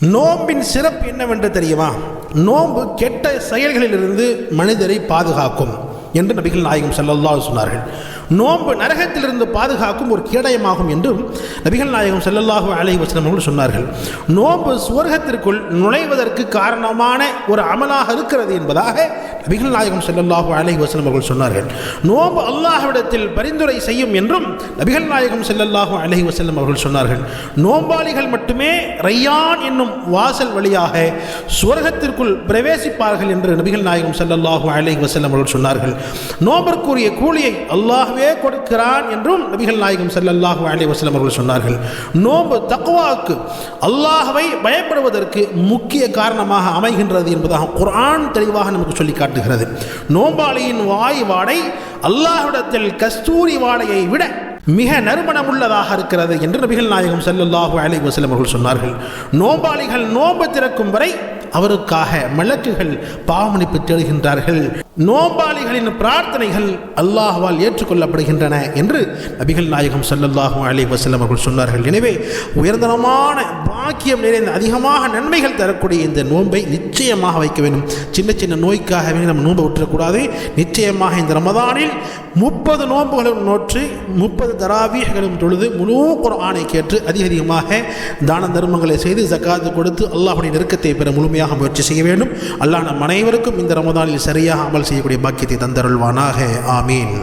நோம்பின் சிறப்பு என்னவென்று தெரியுமா? நோன்பு கெட்ட செயல்களிலிருந்து மனிதரை பாதுகாக்கும். என்று நபிகள் நாயகம் செல்லல்லா சொன்னார்கள். நோன்பு நரகத்திலிருந்து பாதுகாக்கும் ஒரு கேடயமாகும் என்றும் நபிகள் நாயகம் செல்லல்லாஹு அலை வஸல்லம் சொன்னார்கள். நோன்பு சுவர்க்கத்திற்குள் நுழைவதற்கு காரணமான ஒரு அமலாக இருக்கிறது என்பதாக நபிகள் நாயகம் செல்லல்லாஹு அலை வஸல்லம் அவர்கள் சொன்னார்கள். நோன்பு அல்லாஹ்விடத்தில் பரிந்துரை செய்யும் என்றும் நபிகள் நாயகம் செல்லல்லாஹு அலை வஸல்லம் அவர்கள் சொன்னார்கள். நோம்பாளிகள் மட்டுமே ரையான் என்னும் வாசல் வழியாக சுவர்க்கத்திற்குள் பிரவேசிப்பார்கள் என்று நபிகள் நாயகம் செல்லல்லாஹு அலை வஸல்லம் அவர்கள் சொன்னார்கள். நோம்பிற்குரிய கூலியை அல்லாஹ்வே கொடுக்கிறான் என்றும் நபிகள் நாயகம் செல்லல்லாஹு அலி வஸ்லம் அவர்கள் சொன்னார்கள். நோன்பு தக்குவாவுக்கு அல்லாஹவை பயப்படுவதற்கு முக்கிய காரணமாக அமைகின்றது என்பதாக குரான் தெளிவாக நமக்கு சொல்லி காட்டுகிறது நோம்பாளியின் வாய் வாடை அல்லாஹ்விடத்தில் கஸ்தூரி வாடையை விட மிக நறுமணம் உள்ளதாக இருக்கிறது என்று நபிகள் நாயகம் செல்லல்லாஹு அலி வஸல்லம் அவர்கள் சொன்னார்கள். நோம்பாளிகள் நோன்பு திறக்கும் வரை அவருக்காக மலக்குகள் பாவமணிப்பு தேடுகின்றார்கள். நோம்பாளிகளின் பிரார்த்தனைகள் அல்லாஹ்வால் ஏற்றுக்கொள்ளப்படுகின்றன என்று நபிகள் நாயகம் ஸல்லல்லாஹு அலி வஸல்லம் அவர்கள் சொன்னார்கள். எனவே உயர்தரமான பாக்கியம் நிறைந்த அதிகமாக நன்மைகள் தரக்கூடிய இந்த நோன்பை நிச்சயமாக வைக்க வேண்டும். சின்ன சின்ன நோய்க்காகவே நம்ம நோன்பை விட்டுறக்கூடாது. நிச்சயமாக இந்த ரமதானில் முப்பது நோன்புகளும் நோற்று முப்பது தராவீகளும் தொழுது முழு குரானை கேட்டு அதிக அதிகமாக தான தர்மங்களை செய்து ஜக்காத்து கொடுத்து அல்லாஹுடைய நெருக்கத்தை பெற முழுமையாக முயற்சி செய்ய வேண்டும். அல்லாஹ் நம் அனைவருக்கும் இந்த ரமதானில் சரியாக அமல் செய்யக்கூடிய பாக்கியத்தை தந்தருள்வானாக. ஆமீன்.